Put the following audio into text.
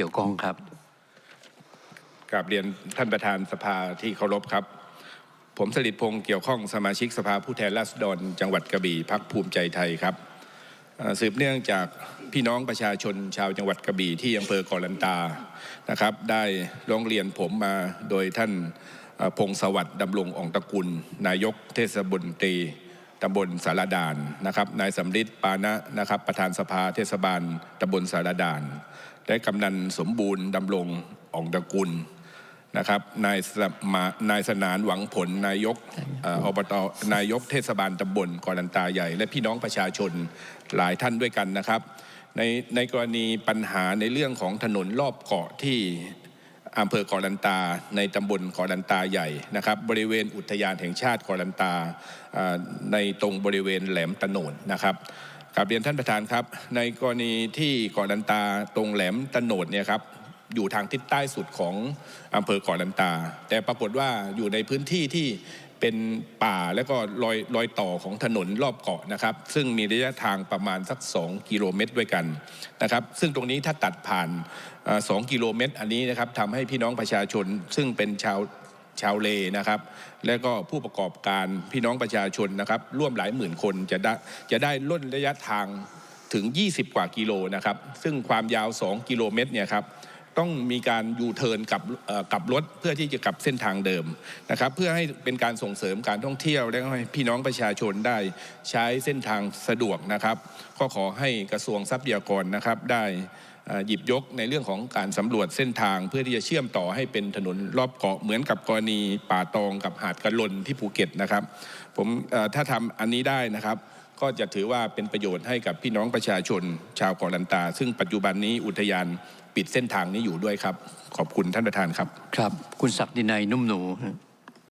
เกี่ยวข้องครับกราบเรียนท่านประธานสภาที่เคารพครับ ผมสลิดพงศ์เกี่ยวข้องสมาชิกสภาผู้แทนราษฎร จังหวัดกระบี่พักภูมิใจไทยครับสืบเนื่องจากพี่น้องประชาชนชาวจังหวัดกระบี่ที่อำเภอกอลันตานะครับ ได้ร้องเรียนผมมาโดยท่านพงศวัสดิ์ดำรงองตระกุล นายกเทศบนตรีตำบลสารดานนะครับนายสำริดปานะนะครับ ประธานสภาเทศบาลตำบลสารดาน และกำนันสมบูรณ์ดำรงอ่องตระกุลนะครับนายสมานายสนานหวังผลนายกเอ่ออบตนายกเทศบาลตำบลกอลันตาใหญ่ และพี่น้องประชาชนหลายท่านด้วยกันนะครับ ในในกรณีปัญหาในเรื่องของถนนรอบเกาะที่อำเภอกอลันตา ในตำบลกอลันตาใหญ่นะครับ บริเวณอุทยานแห่งชาติกอลันตาเอ่อในตรงบริเวณแหลมตะโนดนะครับ กราบเรียนท่านประธานครับ ในกรณีที่เกาะลันตาตรงแหลมตะโนดเนี่ยครับอยู่ทางทิศใต้สุดของอำเภอเกาะลันตา แต่ปรากฏว่าอยู่ในพื้นที่ที่เป็นป่าแล้วก็รอยรอยต่อของถนนรอบเกาะนะครับ ซึ่งมีระยะทางประมาณสัก 2 กิโลเมตรด้วยกันนะครับ ซึ่งตรงนี้ถ้าตัดผ่านเอ่อ2กิโลเมตร อันนี้นะครับทำให้พี่น้องประชาชน ซึ่งเป็นชาว ชาวเลนะครับ และก็ผู้ประกอบการพี่น้องประชาชนนะครับ ร่วมหลายหมื่นคนจะได้จะได้ล่นระยะทางถึง 20 กว่ากิโลนะครับ ซึ่งความยาว 2 กิโลเมตรเนี่ยครับ ต้องมีการยูเทิร์นกลับกับรถเพื่อที่จะกลับเส้นทางเดิมนะครับ เพื่อให้เป็นการส่งเสริมการท่องเที่ยวและให้พี่น้องประชาชนได้ใช้เส้นทางสะดวกนะครับ ก็ขอให้กระทรวงทรัพยากรนะครับได้หยิบยกในเรื่องของการสำรวจเส้นทาง เพื่อที่จะเชื่อมต่อให้เป็นถนนรอบเกาะเหมือนกับกรณีป่าตองกับหาดกะลนที่ภูเก็ตนะครับ ผมถ้าทำอันนี้ได้นะครับ ก็จะถือว่าเป็นประโยชน์ให้กับพี่น้องประชาชนชาวเกาะลันตา ซึ่งปัจจุบันนี้อุทยานปิดเส้นทางนี้อยู่ด้วยครับ ขอบคุณท่านประธานครับ ครับ คุณศักดินัยนุ่มหนู